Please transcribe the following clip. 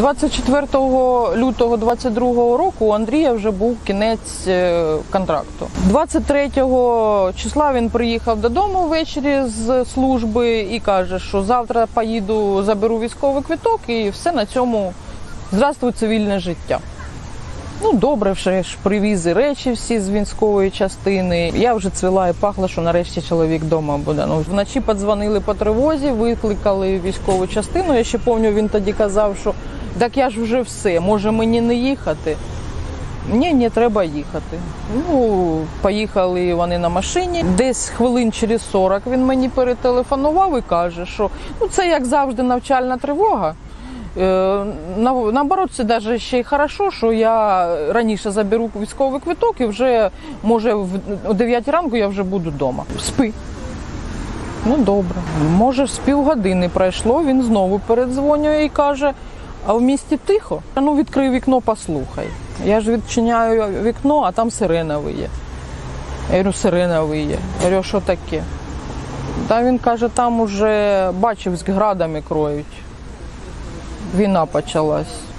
24 лютого 22 року у Андрія вже був кінець е, контракту. 23 числа він приїхав додому ввечері з служби і каже, що завтра поїду, заберу військовий квиток і все на цьому здравствуй цивільне життя. Ну, добре, вже ж привіз і речі всі з військової частини. Я вже цвіла і пахла, що нарешті чоловік вдома буде. Ну, вночі подзвонили по тривозі, викликали військову частину. Я ще пам'ятаю, він тоді казав, що так я ж вже все, може мені не їхати. Ні, не треба їхати. Ну, поїхали вони на машині. Десь хвилин через 40 він мені перетелефонував і каже, що ну це як завжди навчальна тривога. Е, Наоборот, це навіть ще й хорошо, що я раніше заберу військовий квиток і вже може в о 9 ранку я вже буду вдома. Спи. Ну добре. Може, з півгодини пройшло, він знову передзвонює і каже: а в місті тихо? Ну, відкрий вікно, послухай. Я ж відчиняю вікно, а там сирена виє. Я говорю, сирена виє. Я говорю, що таке? Та він каже, там уже бачив з градами кроють. Війна почалась.